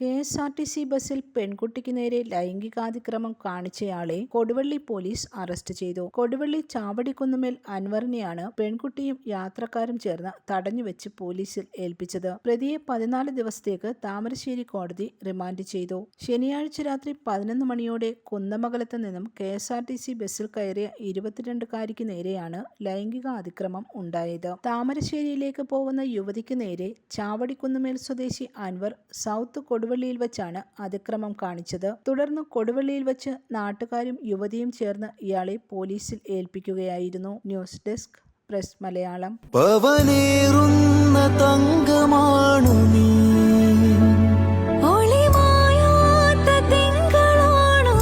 K S R T C ബസ്സിൽ പെൺകുട്ടിക്ക് നേരെ ലൈംഗികാതിക്രമം കാണിച്ചയാളെ കൊടുവള്ളി പോലീസ് അറസ്റ്റ് ചെയ്തു. കൊടുവള്ളി ചാവടിക്കുന്നുമേൽ അൻവറിനെയാണ് പെൺകുട്ടിയും യാത്രക്കാരും ചേർന്ന് തടഞ്ഞുവെച്ച് പോലീസിൽ ഏൽപ്പിച്ചത്. പ്രതിയെ പതിനാല് ദിവസത്തേക്ക് താമരശ്ശേരി കോടതി റിമാൻഡ് ചെയ്തു. ശനിയാഴ്ച രാത്രി പതിനൊന്ന് മണിയോടെ കുന്നമംഗലത്ത് നിന്നും K S R T C ബസ്സിൽ കയറിയ ഇരുപത്തിരണ്ടുകാരിക്ക് നേരെയാണ് ലൈംഗിക അതിക്രമം ഉണ്ടായത്. താമരശ്ശേരിയിലേക്ക് പോകുന്ന യുവതിക്ക് നേരെ ചാവടിക്കുന്നുമേൽ സ്വദേശി അൻവർ സൗത്ത് കൊടുവള്ളിയിൽ വെച്ചാണ് അതിക്രമം കാണിച്ചത്. തുടർന്ന് കൊടുവള്ളിയിൽ വെച്ച് നാട്ടുകാരും യുവതിയും ചേർന്ന് ഇയാളെ പോലീസിൽ ഏൽപ്പിക്കുകയായിരുന്നു. News desk Press Malayalam. തങ്കമാണു നീ. ഒളിമായാത്ത തിങ്കളാണോ